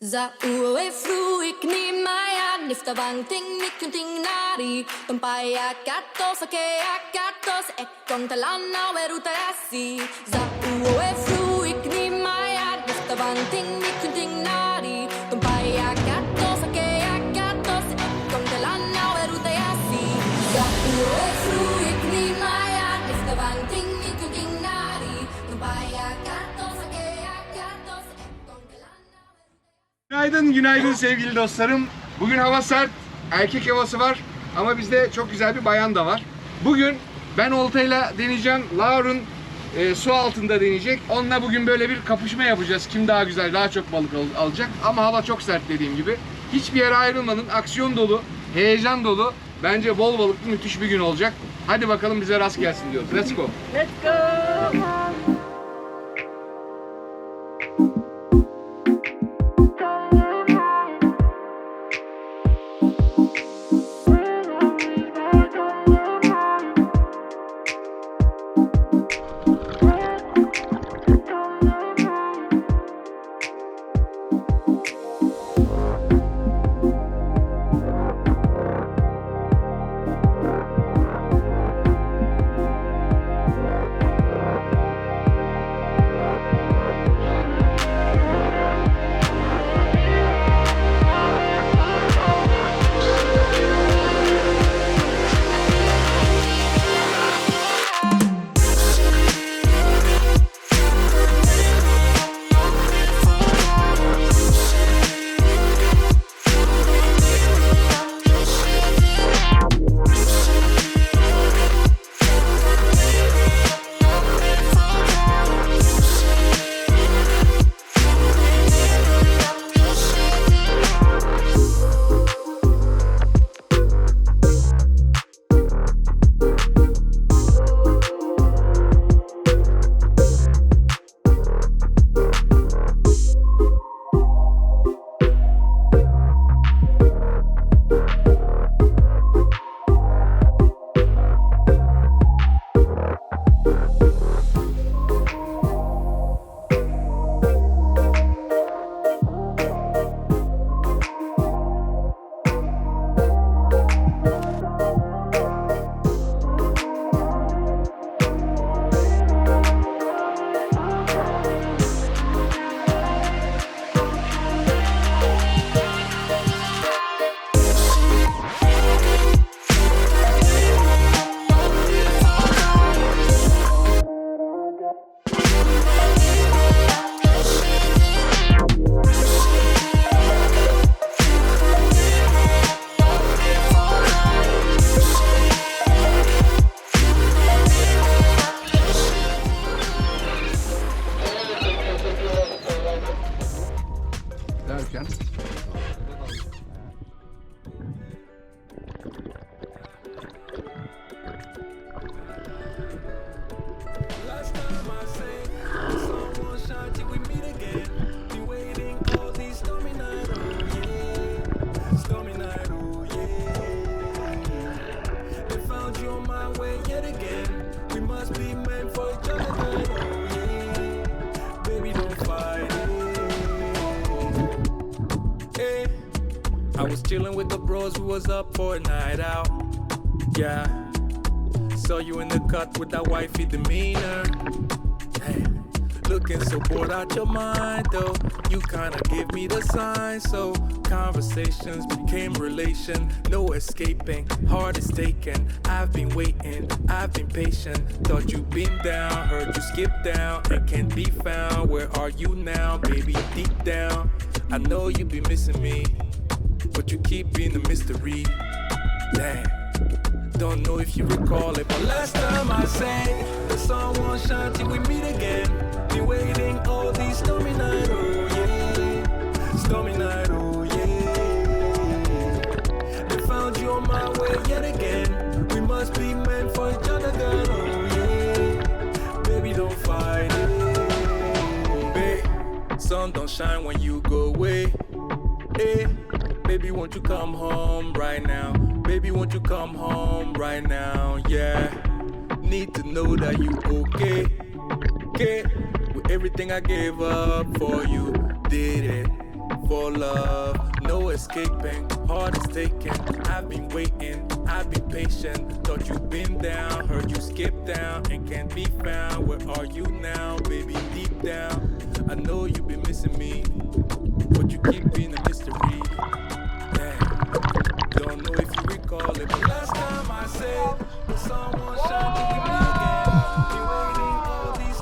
Za uwe fruik ni maya nifta bang ting nikun ting nari Tumpaya kato sake akato se ekong talana weruta yasi Za uwe fruik ni maya nifta bang ting nikun Günaydın, günaydın sevgili dostlarım. Bugün hava sert, erkek havası var ama bizde çok güzel bir bayan da var. Bugün ben oltayla deneyeceğim, Laur'un e, su altında deneyecek. Onunla bugün böyle bir kapışma yapacağız. Kim daha güzel, daha çok balık al- alacak. Ama hava çok sert dediğim gibi. Hiçbir yere ayrılmadın, aksiyon dolu, heyecan dolu. Bence bol balıklı müthiş bir gün olacak. Hadi bakalım bize rast gelsin diyoruz. Let's go. Let's go! Was up for a night out. Yeah. Saw you in the cut with that wifey demeanor. Hey, looking so bored out your mind though. You kinda give me the sign, so conversations became relation. No escaping, heart is taken. I've been waiting, I've been patient. Thought you been down, heard you skip down and can't be found. Where are you now, baby? Deep down, I know you be missing me, but you keep being a mystery. Damn. Don't know if you recall it, but last time I sang, the sun won't shine till we meet again. Be waiting all these stormy nights, oh yeah, stormy night, oh yeah. They found you on my way yet again. We must be meant for each other, girl, oh yeah. Baby, don't fight it, babe. Sun don't shine when you go away. Hey, baby, won't you come home right now? Baby, won't you come home right now? Yeah. Need to know that you okay. Okay. With everything I gave up for you, did it for love. No escaping, heart is taken. I've been waiting, I've been patient. Thought you been down, heard you skip down and can't be found. Where are you now, baby? Deep down, I know you've been missing me, but you keep being a mystery. Damn. Don't know if it, but last time I said the someone shining me again. Been waiting all these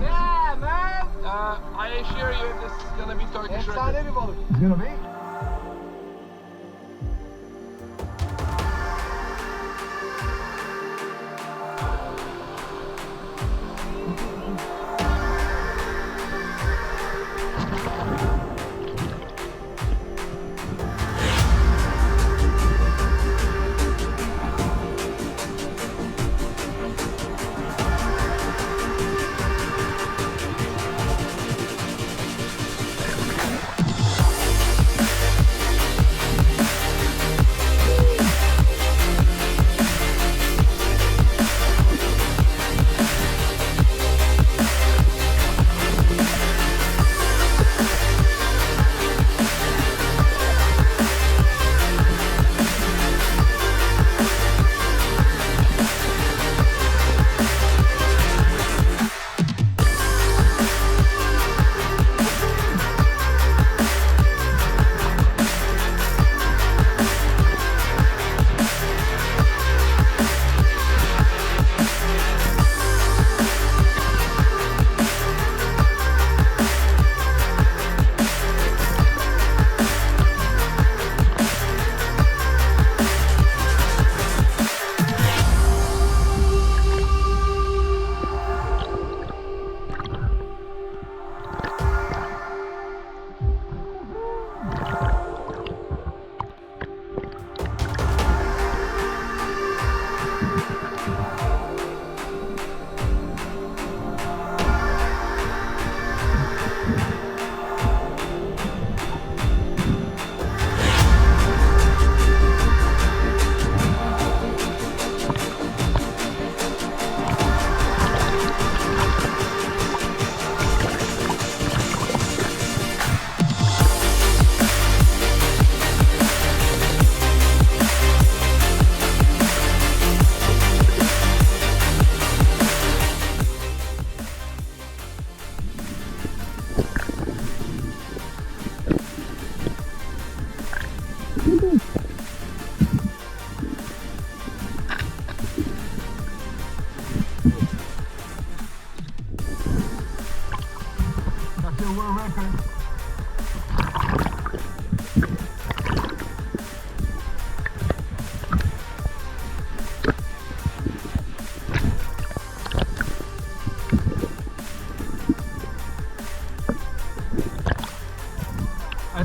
Yeah, man. Uh, I assure you this is gonna be Turkish Efsane bir balık. It's gonna be.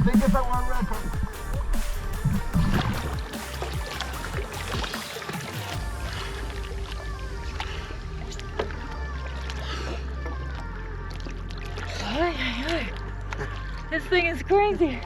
Think it's a world record. This thing is crazy.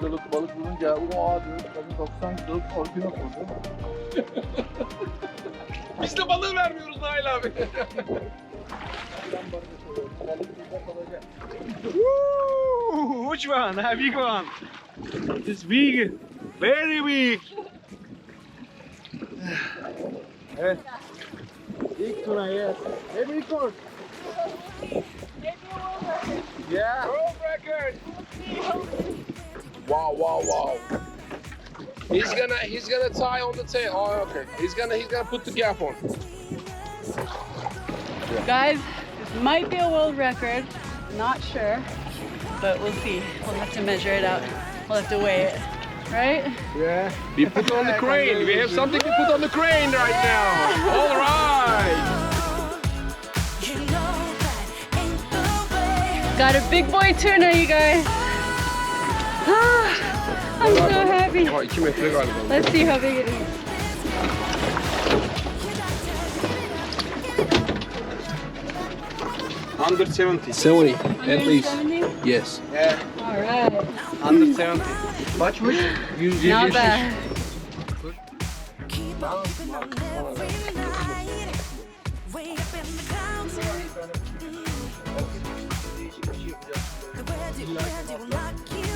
Kiloluk balık bulunca o kadın 90 kiloluk orkina koydu. Biz de balığı vermiyoruz Nail abi. Which one? A big one. It's big. Very big. Evet. İlk tuna yes. Maybe record. Yeah. World record. Wow, wow, wow. He's gonna he's gonna tie on the tail. Oh, okay. He's gonna he's gonna put the gap on. Guys, this might be a world record. Not sure, but we'll see. We'll have to measure it out. We'll have to weigh it, right? Yeah. We put on the crane. We have something to put on the crane right now. All right. Got a big boy tuna, you guys. Ah, I'm so happy. Aa, 2 metre galiba. Let's see how big it is. Under 70. 70 at least. 170? Yes. Yeah. All right. Under 70. Kaçmış? 100 Not bad. The words you wear will knock you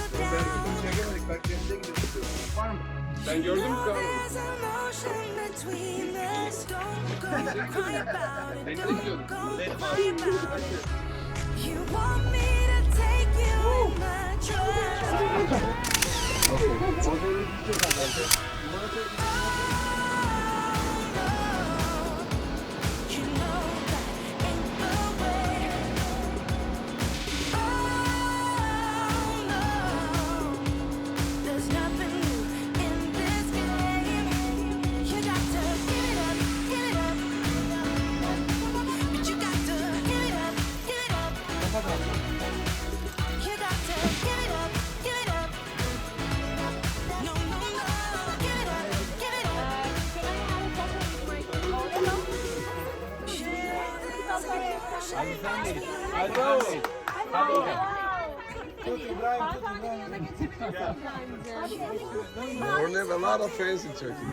lot of fans in Turkey.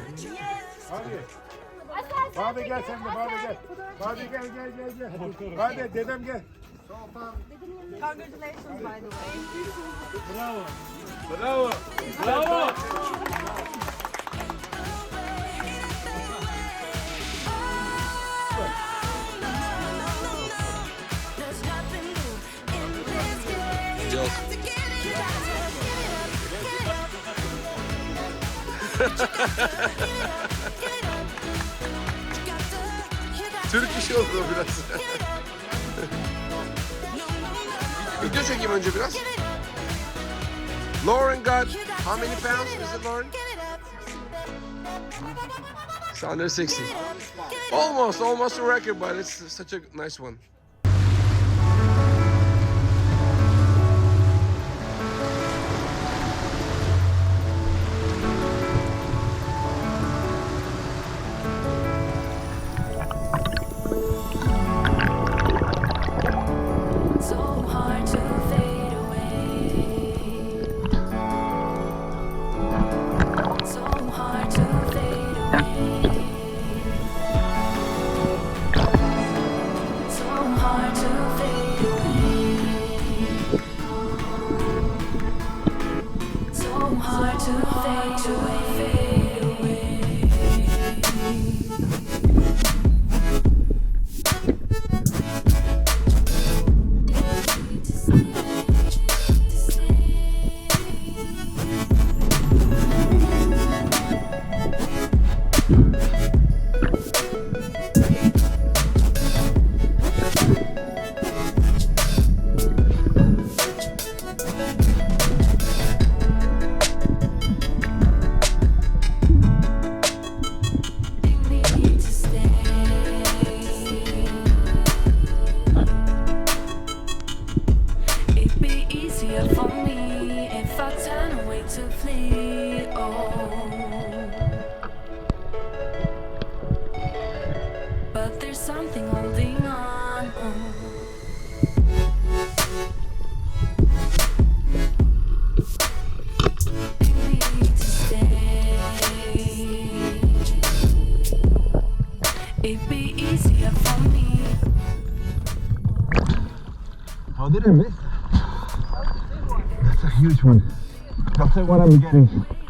Bahadır gel sen de Bahadır gel. Bahadır gel gel gel gel. Bahadır dedem gel. Bravo. Bravo. There's Türk işi oldu o biraz. get it up. No, no, no, Video çekeyim önce biraz. get it up. Lauren got You got how to many get pounds? it Is up, it Lauren? Get it up. It's under 60. Get it up. Almost, almost a record, but it's such a nice one. what I'm getting.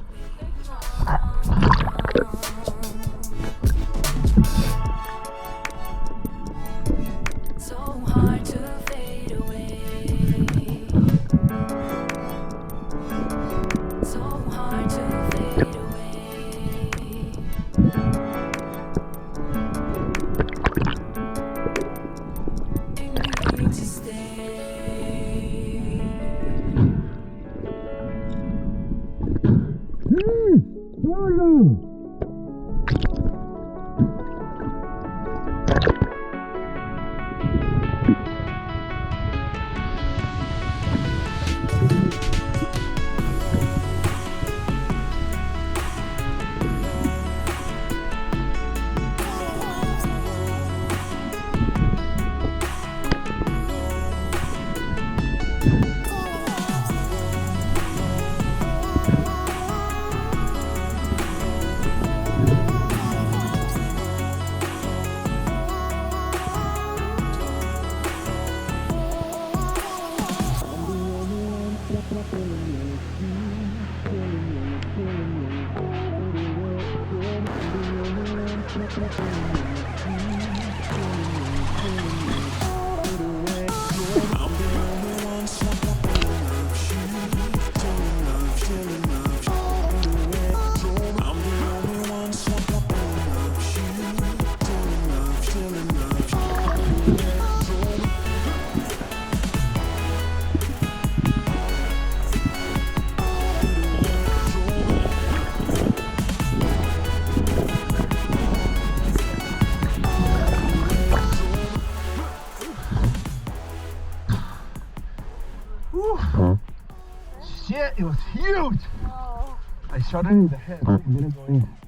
shutting the head and get it going.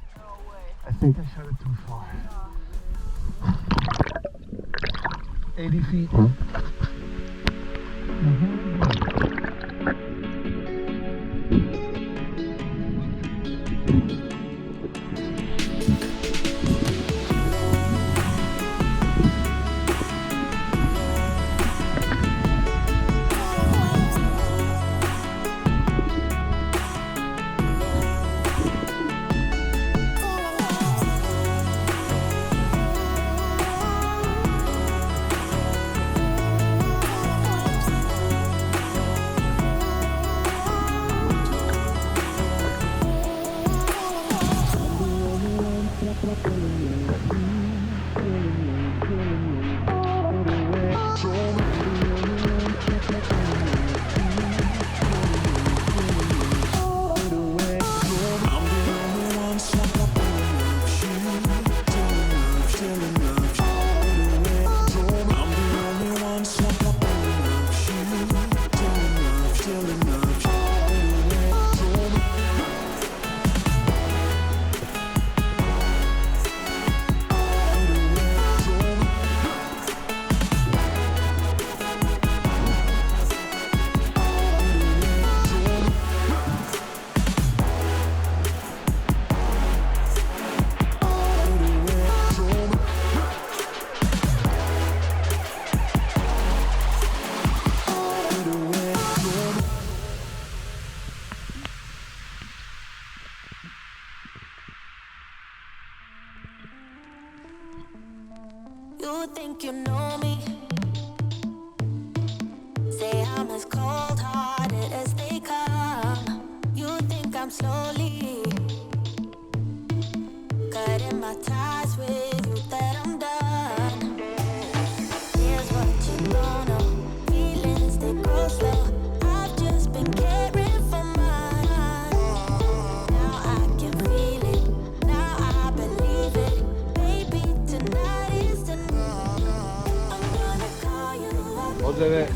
Rose ve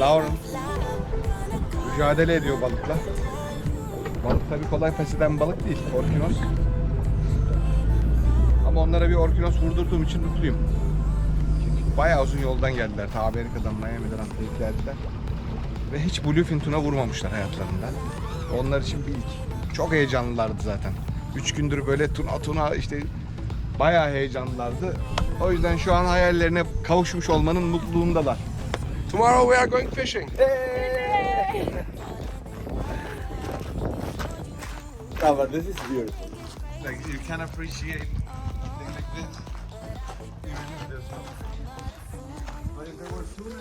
Lauren mücadele ediyor balıkla. Balık tabi kolay pes eden balık değil, orkinos. Ama onlara bir orkinos vurdurduğum için mutluyum. Çünkü bayağı uzun yoldan geldiler. Ta Amerika'dan, Miami'den atlayıp geldiler. Ve hiç bluefin tuna vurmamışlar hayatlarında. Onlar için bir ilk. Çok heyecanlılardı zaten. Üç gündür böyle tuna tuna işte bayağı heyecanlılardı. O yüzden şu an hayallerine kavuşmuş olmanın mutluluğundalar. Tomorrow we are going fishing. Hey! Oh, ah, but this is beautiful. Like you can appreciate things like this. Even if there's no. But if there were tuna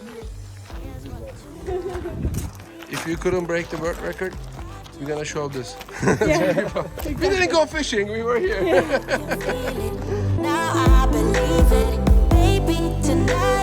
If you couldn't break the world record, we're gonna show this. Yeah. We didn't go fishing, we were here. Yeah.